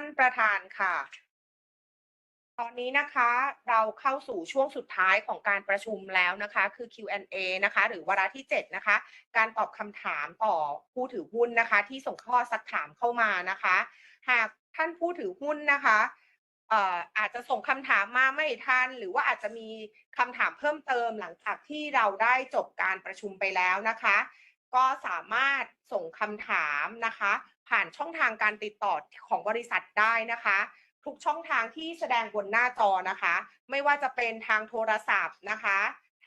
านประธานค่ะ ตอนนี้นะคะเราเข้าสู่ช่วงสุดท้ายของการประชุมแล้วนะคะ คือ Q&A นะคะ หรือวาระที่ 7 นะคะ การตอบคำถามต่อผู้ถือหุ้นนะคะ ที่ส่งข้อสักถามเข้ามานะคะ หากท่านผู้ถือหุ้นนะคะอาจจะส่งคำถามมาไม่ทัน หรือว่าอาจจะมีคำถามเพิ่มเติมหลังจากที่เราได้จบการประชุมไปแล้วนะคะ ก็สามารถส่งคำถามนะคะ ผ่านช่องทางการติดต่อของบริษัทได้นะคะ ทุกช่องทางที่แสดงบนหน้าจอนะคะ ไม่ว่าจะเป็นทางโทรศัพท์นะคะ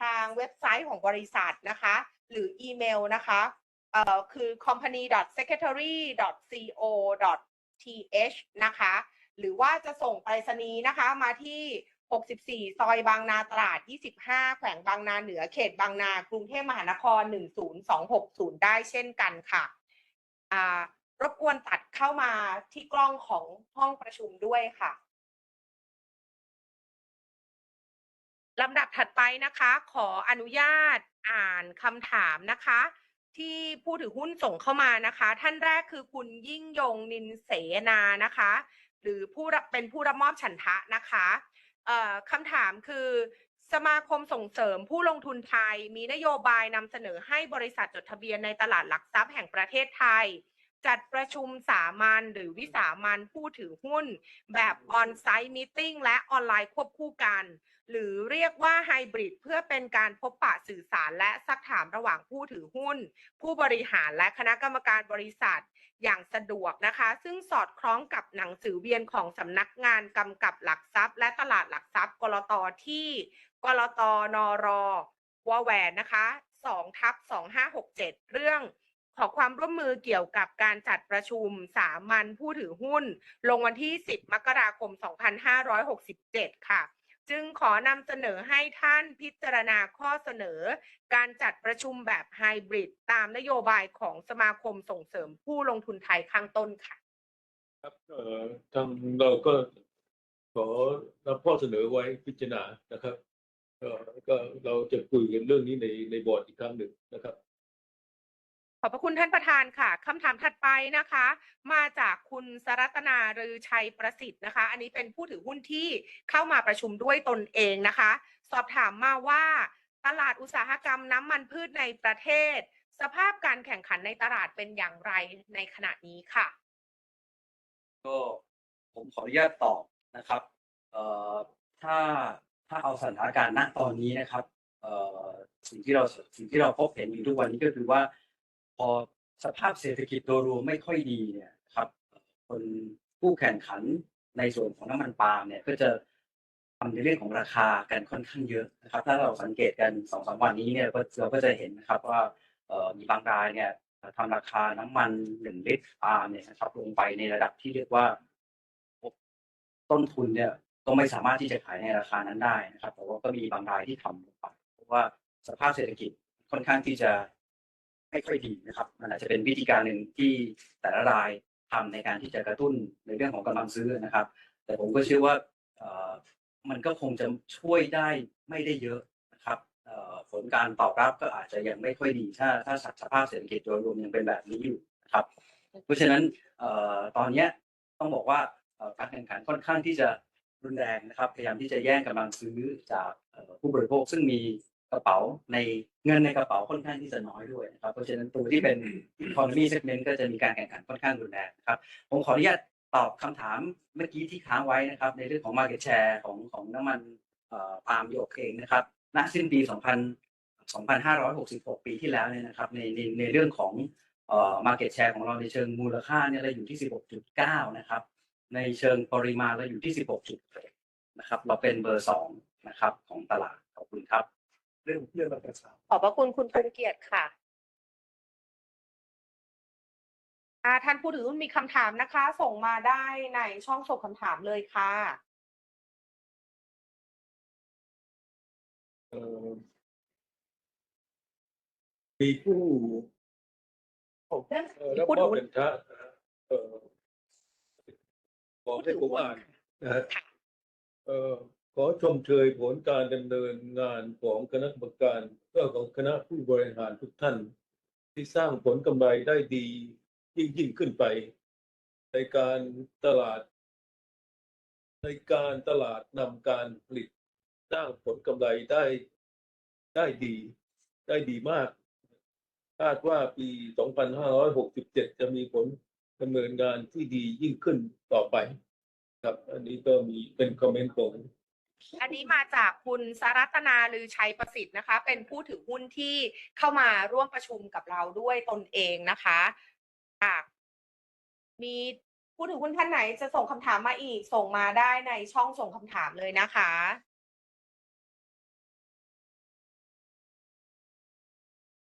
ทางเว็บไซต์ของบริษัทนะคะ หรืออีเมลนะคะเอ่อคือ company.secretary.co.th นะคะ หรือว่าจะส่งไปรษณีย์นะคะมาที่ 64 ซอยบางนาตลาด 25 แขวงบางนาเหนือเขตบางนากรุงเทพมหานคร 10260 ได้เช่นกันค่ะรบกวนตัดเข้ามาที่กล้องของห้องประชุมด้วยค่ะลำดับถัดไปนะคะ ขออนุญาตอ่านคำถามนะคะ ที่ผู้ถือหุ้นส่งเข้ามานะคะ ท่านแรกคือคุณยิ่งยงนินเสนานะคะ หรือผู้เป็นผู้รับมอบฉันทะนะคะ คำถามคือสมาคมส่งเสริมผู้ลงทุนไทย มีนโยบายนำเสนอให้บริษัทจดทะเบียนในตลาดหลักทรัพย์แห่งประเทศไทย จัดประชุมสามัญหรือวิสามัญผู้ถือหุ้น แบบออนไซต์มิ팅และออนไลน์ควบคู่กัน หรือเรียกว่าไฮบริดเพื่อเป็นการพบปะสื่อสารและซักถามระหว่างผู้ถือหุ้น ผู้บริหารและคณะกรรมการบริษัทอย่างสะดวกนะคะ ซึ่งสอดคล้องกับหนังสือเวียนของสำนักงานกำกับหลักทรัพย์ และตลาดหลักทรัพย์กลตที่กลตนรวแหวนนะคะ2ทับ2567 เรื่องขอความร่วมมือเกี่ยวกับการจัดประชุมสามัญผู้ถือหุ้น ลงวันที่ 10 มกราคม 2567 ค่ะ จึงขอนำเสนอให้ท่านพิจารณาข้อเสนอ การจัดประชุมแบบไฮบริดตามนโยบายของสมาคมส่งเสริมผู้ลงทุนไทยข้างต้นค่ะ ครับเอ่อทางเราก็ขอรับข้อเสนอไว้พิจารณานะครับก็ก็เราจะคุยกันเรื่องนี้ในในบอร์ดอีกครั้งหนึ่งนะครับ ขอบพระคุณท่านประธานค่ะคำถามถัดไปนะคะ มาจากคุณสรัตนารือชัยประสิทธิ์นะคะ อันนี้เป็นผู้ถือหุ้นที่เข้ามาประชุมด้วยตนเองนะคะ สอบถามมาว่าตลาดอุตสาหกรรมน้ำมันพืชในประเทศ สภาพการแข่งขันในตลาดเป็นอย่างไรในขณะนี้ค่ะ ก็ผมขออนุญาตตอบนะครับเอ่อถ้าถ้าเอาสถานการณ์ณตอนนี้นะครับเอ่อสิ่งที่เราสิ่งที่เราพบเห็นอยู่ทุกวันนี้ก็คือว่า พอสภาพเศรษฐกิจโดยรวมไม่ค่อยดีเนี่ยครับ คนผู้แข่งขันในส่วนของน้ำมันปาล์มเนี่ยก็จะทำในเรื่องของราคากันค่อนข้างเยอะนะครับ ถ้าเราสังเกตกันสองสามวันนี้เนี่ยก็เราก็จะเห็นนะครับว่ามีบางรายเนี่ยทำราคาน้ำมันหนึ่งลิตรปาล์มเนี่ยนะครับลงไปในระดับที่เรียกว่าต้นทุนเนี่ยก็ไม่สามารถที่จะขายในราคานั้นได้นะครับแต่ว่าก็มีบางรายที่ทำลงไปเพราะว่าสภาพเศรษฐกิจค่อนข้างที่จะ ไม่ค่อยดีนะครับ มันอาจจะเป็นวิธีการหนึ่งที่แต่ละรายทำในการที่จะกระตุ้นในเรื่องของกำลังซื้อนะครับ แต่ผมก็เชื่อว่ามันก็คงจะช่วยได้ไม่ได้เยอะนะครับผลการตอบรับก็อาจจะยังไม่ค่อยดีถ้าถ้าสภาพเศรษฐกิจโดยรวมยังเป็นแบบนี้อยู่นะครับ เพราะฉะนั้นตอนนี้ต้องบอกว่าการแข่งขันค่อนข้างที่จะรุนแรงนะครับ พยายามที่จะแย่งกำลังซื้อจากผู้บริโภคซึ่งมี กระเป๋าในเงินในกระเป๋าค่อนข้างที่จะน้อยด้วยนะครับเพราะฉะนั้นตัวที่เป็น economy segment ก็จะมีการแข่งขันค่อนข้างรุนแรงนะครับผมขออนุญาตตอบคำถามเมื่อกี้ที่ค้างไว้นะครับ ในเรื่องของ market share ของของน้ำมันเอ่อปาล์มโยกเองนะครับณสิ้นปี2000 2566 ปีที่แล้วเนี่ยนะครับในในในเรื่องของเอ่อ market share ของเราในเชิงมูลค่าเนี่ยเราอยู่ที่ 16.9 นะครับ ในเชิงปริมาณเราอยู่ที่ 16.6นะครับ เราเป็นเบอร์สองนะครับของตลาดขอบคุณครับ เรื่องเรื่องราคาขอบพระคุณคุณภูมิเกียรติค่ะอ่าท่านผู้ถือหุ้นมีคำถามนะคะ ส่งมาได้ในช่องส่งคำถามเลยค่ะเอ่อมีผู้เอ่อรับผู้มถืออบหุ้นเป็นทะเอ่อบอกให้ผมอ่านนะฮะค่ะเอ่อ ขอชมเชยผลการดำเนินงานของคณะกรรมการเพื่อของคณะผู้บริหารทุกท่าน ที่สร้างผลกำไรได้ดียิ่งยิ่งขึ้นไป ในการตลาด ในการตลาดนำการผลิตสร้างผลกำไรได้ได้ดีได้ดีมากคาดว่าปี 2567 จะมีผลดำเนินงานที่ดียิ่งขึ้นต่อไป ครับ อันนี้ก็มีเป็นคอมเมนต์ของ อันนี้มาจากคุณสรัตนาลือชัยประสิทธิ์นะคะ เป็นผู้ถือหุ้นที่เข้ามาร่วมประชุมกับเราด้วยตนเองนะคะค่ะมีผู้ถือหุ้นท่านไหนจะส่งคำถามมาอีก ส่งมาได้ในช่องส่งคำถามเลยนะคะ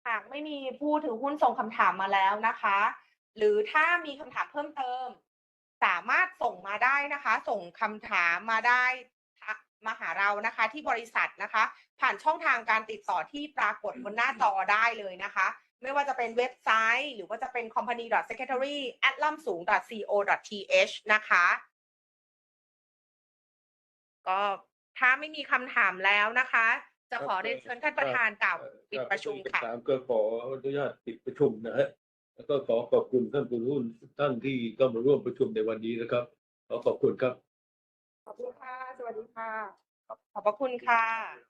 หากไม่มีผู้ถือหุ้นส่งคำถามมาแล้วนะคะ หรือถ้ามีคำถามเพิ่มเติม สามารถส่งมาได้นะคะ ส่งคำถามมาได้ มาหาเรานะคะที่บริษัทนะคะ ผ่านช่องทางการติดต่อที่ปรากฏบนหน้าจอได้เลยนะคะ ไม่ว่าจะเป็นเว็บไซต์ หรือว่าจะเป็น company.secretary at ล่ำสูง .co.th นะคะ ก็ถ้าไม่มีคำถามแล้วนะคะ จะขอเรียนเชิญท่านประธานกล่าวปิดประชุมค่ะถามก็ขออนุญาตปิดประชุมนะฮะแล้วก็ขอขอบคุณท่านผู้หุ้นทุกท่านที่เข้ามาร่วมประชุมในวันนี้นะครับ ขอขอบคุณครับขอบคุณค่ะส วัสดีค่ะ ขอบพระคุณค่ะ